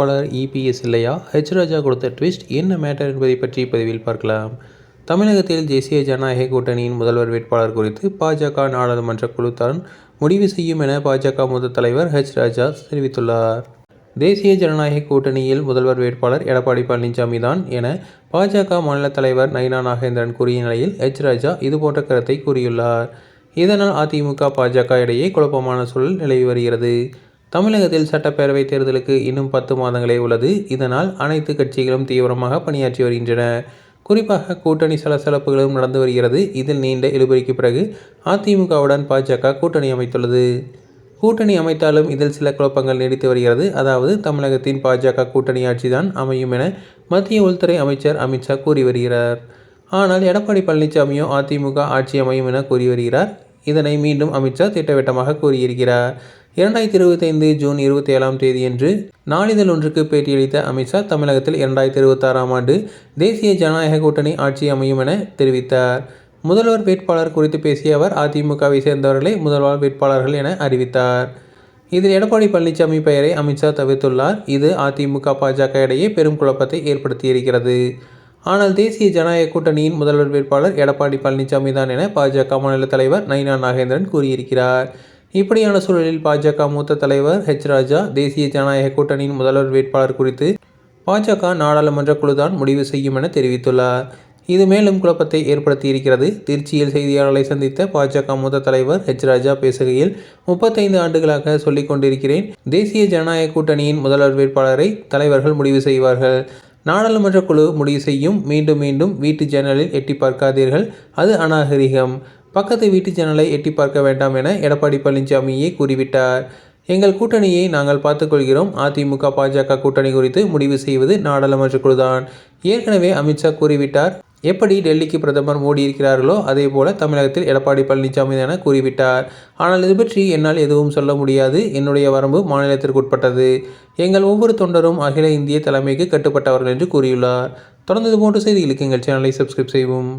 வளர் இபிஎஸ் இல்லையா? ஹெச் ராஜா கொடுத்த ட்விஸ்ட் என்ன மேட்டர் என்பதை பற்றி பதிவில் பார்க்கலாம். தமிழகத்தில் தேசிய ஜனநாயக கூட்டணியின் முதல்வர் வேட்பாளர் குறித்து பாஜக நாடாளுமன்ற குழு தான் முடிவு செய்யும் என பாஜக மூத்த தலைவர் ஹெச் ராஜா தெரிவித்துள்ளார். தேசிய ஜனநாயக கூட்டணியில் முதல்வர் வேட்பாளர் எடப்பாடி பழனிசாமி தான் என பாஜக மாநில தலைவர் நயினா நாகேந்திரன் கூறிய நிலையில் ஹெச் ராஜா இதுபோன்ற கருத்தை கூறியுள்ளார். இதனால் அதிமுக பாஜக இடையே குழப்பமான சூழல் நிலவி வருகிறது. தமிழகத்தில் சட்டப்பேரவை தேர்தலுக்கு இன்னும் பத்து மாதங்களே உள்ளது. இதனால் அனைத்து கட்சிகளும் தீவிரமாக பணியாற்றி வருகின்றன. குறிப்பாக கூட்டணி சலசலப்புகளும் நடந்து வருகிறது. இதில் நீண்ட இழுபறிக்கு பிறகு அதிமுகவுடன் பாஜக கூட்டணி அமைத்துள்ளது. கூட்டணி அமைத்தாலும் இதில் சில குழப்பங்கள் நீடித்து வருகிறது. அதாவது தமிழகத்தின் பாஜக கூட்டணி ஆட்சிதான் அமையும் என மத்திய உள்துறை அமைச்சர் அமித்ஷா கூறி வருகிறார். ஆனால் எடப்பாடி பழனிசாமியோ அதிமுக ஆட்சி அமையும் என கூறி வருகிறார். இதனை மீண்டும் அமித்ஷா திட்டவட்டமாக கூறியிருக்கிறார். இரண்டாயிரத்தி இருபத்தைந்து ஜூன் இருபத்தி ஏழாம் தேதியன்று நாளிதழ் ஒன்றுக்கு பேட்டியளித்த அமித்ஷா தமிழகத்தில் இரண்டாயிரத்தி இருபத்தாறாம் ஆண்டு தேசிய ஜனநாயக கூட்டணி ஆட்சி அமையும் என தெரிவித்தார். முதல்வர் வேட்பாளர் குறித்து பேசிய அவர் அதிமுகவை சேர்ந்தவர்களே முதல்வர் வேட்பாளர்கள் என அறிவித்தார். இதில் எடப்பாடி பழனிசாமி பெயரை அமித்ஷா தவிர்த்துள்ளார். இது அதிமுக பாஜக இடையே பெரும் குழப்பத்தை ஏற்படுத்தியிருக்கிறது. ஆனால் தேசிய ஜனநாயக கூட்டணியின் முதல்வர் வேட்பாளர் எடப்பாடி பழனிசாமி தான் என பாஜக மாநில தலைவர் நயினா நாகேந்திரன் கூறியிருக்கிறார். இப்படியான சூழலில் பாஜக மூத்த தலைவர் ஹெச் ராஜா தேசிய ஜனநாயக கூட்டணியின் முதல்வர் வேட்பாளர் குறித்து பாஜக நாடாளுமன்ற குழுதான் முடிவு செய்யும் என தெரிவித்துள்ளார். இது மேலும் குழப்பத்தை ஏற்படுத்தியிருக்கிறது. திருச்சியில் செய்தியாளர்களை சந்தித்த பாஜக மூத்த தலைவர் ஹெச் ராஜா பேசுகையில் முப்பத்தைந்து ஆண்டுகளாக சொல்லிக் கொண்டிருக்கிறேன். தேசிய ஜனநாயக கூட்டணியின் முதல்வர் வேட்பாளரை தலைவர்கள் முடிவு செய்வார்கள். நாடாளுமன்ற குழு முடிவு செய்யும். மீண்டும் மீண்டும் வீட்டு ஜன்னலில் எட்டி பார்க்காதீர்கள். அது அநாகரிகம். பக்கத்து வீட்டு ஜன்னலை எட்டி பார்க்க வேண்டாம் என எடப்பாடி பழனிசாமியே கூறிவிட்டார். எங்கள் கூட்டணியை நாங்கள் பார்த்துக்கொள்கிறோம் அதிமுக பாஜக கூட்டணி குறித்து முடிவு செய்வது நாடாளுமன்ற குழுதான். ஏற்கனவே அமித்ஷா கூறிவிட்டார். எப்படி டெல்லிக்கு பிரதமர் மோடி இருக்கிறார்களோ அதே போல தமிழகத்தில் எடப்பாடி பழனிசாமி என கூறிவிட்டார். ஆனால் இது பற்றி என்னால் எதுவும் சொல்ல முடியாது. என்னுடைய வரம்பு மாநிலத்திற்குட்பட்டது எங்கள் ஒவ்வொரு தொண்டரும் அகில இந்திய தலைமைக்கு கட்டுப்பட்டவர்கள் என்று கூறியுள்ளார். தொடர்ந்து போன்ற செய்திகளுக்கு எங்கள் சேனலை சப்ஸ்கிரைப் செய்வோம்